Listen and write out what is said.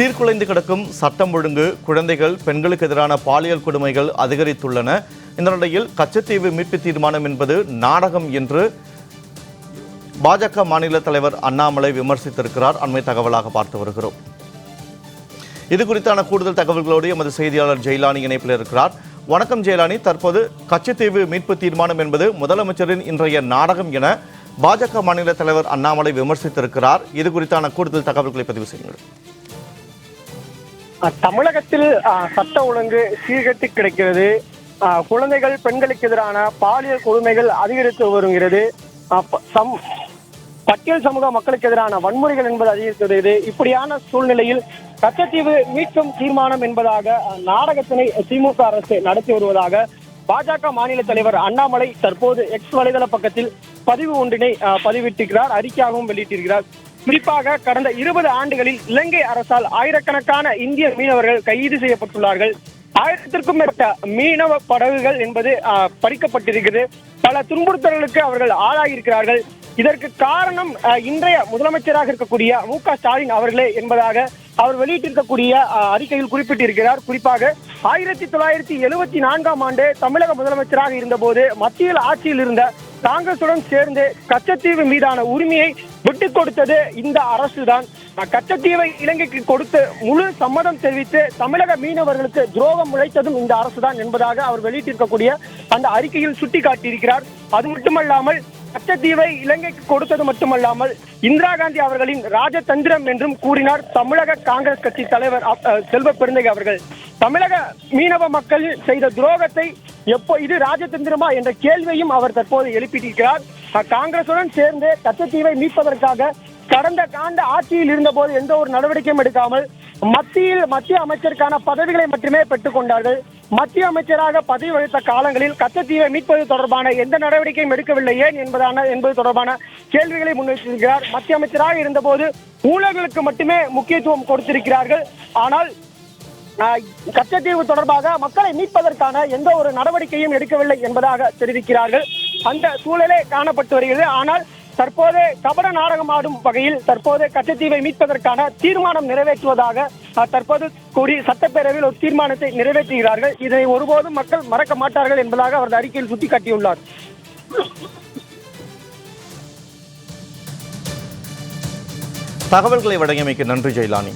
சீர்குலைந்து கிடக்கும் சட்டம் ஒழுங்கு குழந்தைகள் பெண்களுக்கு எதிரான பாலியல் கொடுமைகள் அதிகரித்துள்ளன. இந்த நிலையில் கச்சத்தீவு மீட்பு தீர்மானம் என்பது நாடகம் என்று பாஜக மாநில தலைவர் அண்ணாமலை விமர்சித்திருக்கிறார். அண்மை தகவலாக பார்த்து வருகிறோம். இது குறித்தான கூடுதல் தகவல்களோடு எமது செய்தியாளர் ஜெயலானி இணைப்பில் இருக்கிறார். வணக்கம் ஜெயலானி. தற்போது கச்சத்தீவு மீட்பு தீர்மானம் என்பது முதலமைச்சரின் இன்றைய நாடகம் என பாஜக மாநில தலைவர் அண்ணாமலை விமர்சித்திருக்கிறார். இது குறித்தான கூடுதல் தகவல்களை பதிவு செய்யுங்கள். தமிழகத்தில் சட்ட ஒழுங்கு சீர்கெட்டு கிடைக்கிறது. குழந்தைகள் பெண்களுக்கு எதிரான பாலியல் கொடுமைகள் அதிகரித்து வருகிறது. சம் பட்டியல் சமூக மக்களுக்கு எதிரான வன்முறைகள் என்பது அதிகரித்து வருகிறது இப்படியான சூழ்நிலையில் கச்சத்தீவு மீட்கும் தீர்மானம் என்பதாக நாடகத்தினை திமுக அரசு நடத்தி வருவதாக பாஜக மாநில தலைவர் அண்ணாமலை தற்போது எக்ஸ் வலைதள பக்கத்தில் பதிவு ஒன்றினை அஹ், பதிவிட்டிருக்கிறார் அறிக்கையாகவும் வெளியிட்டிருக்கிறார். குறிப்பாக கடந்த இருபது ஆண்டுகளில் இலங்கை அரசால் ஆயிரக்கணக்கான இந்திய மீனவர்கள் கைது செய்யப்பட்டுள்ளார்கள். ஆயிரத்திற்கும் மேற்பட்ட மீனவ படகுகள் என்பது பறிக்கப்பட்டிருக்கிறது. பல துன்புறுத்தல்களுக்கு அவர்கள் ஆளாகியிருக்கிறார்கள் இதற்கு காரணம் ஆஹ், இன்றைய முதலமைச்சராக இருக்கக்கூடிய மு க ஸ்டாலின் அவர்களே என்பதாக அவர் வெளியிட்டிருக்கக்கூடிய ஆஹ், அறிக்கையில் குறிப்பிட்டிருக்கிறார். குறிப்பாக ஆயிரத்தி தொள்ளாயிரத்தி எழுபத்தி நான்காம் ஆண்டு தமிழக முதலமைச்சராக இருந்தபோது மத்தியில் ஆட்சியில் இருந்த காங்கிரசுடன் சேர்ந்து கச்சத்தீவு மீதான உரிமையை விட்டுக் கொடுத்தது இந்த அரசுதான். கச்சத்தீவை இலங்கைக்கு கொடுத்து முழு சம்மதம் தெரிவித்து தமிழக மீனவர்களுக்கு துரோகம் உழைத்ததும் இந்த அரசுதான் என்பதாக அவர் வெளியிட்டிருக்கக்கூடிய அந்த அறிக்கையில் சுட்டிக்காட்டியிருக்கிறார். அது மட்டுமல்லாமல் கச்சத்தீவை இலங்கைக்கு கொடுத்தது மட்டுமல்லாமல் இந்திரா காந்தி அவர்களின் ராஜதந்திரம் என்றும் கூறினார் தமிழக காங்கிரஸ் கட்சி தலைவர் செல்வ பெருந்தகை அவர்கள். தமிழக மீனவ மக்கள் செய்த துரோகத்தை எப்போ இது ராஜதந்திரமா என்ற கேள்வியையும் அவர் தற்போது எழுப்பியிருக்கிறார். காங்கிரசுடன் சேர்ந்து கச்சத்தீவை மீட்பதற்காக கடந்த ஆண்டு ஆட்சியில் இருந்தபோது எந்த ஒரு நடவடிக்கையும் எடுக்காமல் மத்தியில் மத்திய அமைச்சருக்கான பதவிகளை மட்டுமே பெற்றுக் கொண்டார்கள். மத்திய அமைச்சராக பதவி வகித்த காலங்களில் கச்சத்தீவை மீட்பது தொடர்பான எந்த நடவடிக்கையும் எடுக்கவில்லை ஏன் என்பதான என்பது தொடர்பான கேள்விகளை முன்வைத்திருக்கிறார். மத்திய அமைச்சராக இருந்தபோது ஊழல்களுக்கு மட்டுமே முக்கியத்துவம் கொடுத்திருக்கிறார்கள். ஆனால் கச்சத்தீவு தொடர்பாக மக்களை மீட்பதற்கான எந்த ஒரு நடவடிக்கையும் எடுக்கவில்லை என்பதாக தெரிவிக்கிறார்கள். அந்த சூழலே காணப்பட்டு வருகிறது. ஆனால் தற்போது கபட நாடகம் ஆடும் வகையில் தற்போது கச்சத்தீவை மீட்பதற்கான தீர்மானம் நிறைவேற்றுவதாக தற்போது கூடி சட்டப்பேரவையில் ஒரு தீர்மானத்தை நிறைவேற்றுகிறார்கள். இதை ஒருபோதும் மக்கள் மறக்க மாட்டார்கள் என்பதாக அவரது அறிக்கையில் சுட்டிக்காட்டியுள்ளார். தகவல்களை வழங்கியமைக்கு நன்றி ஜெயலானி.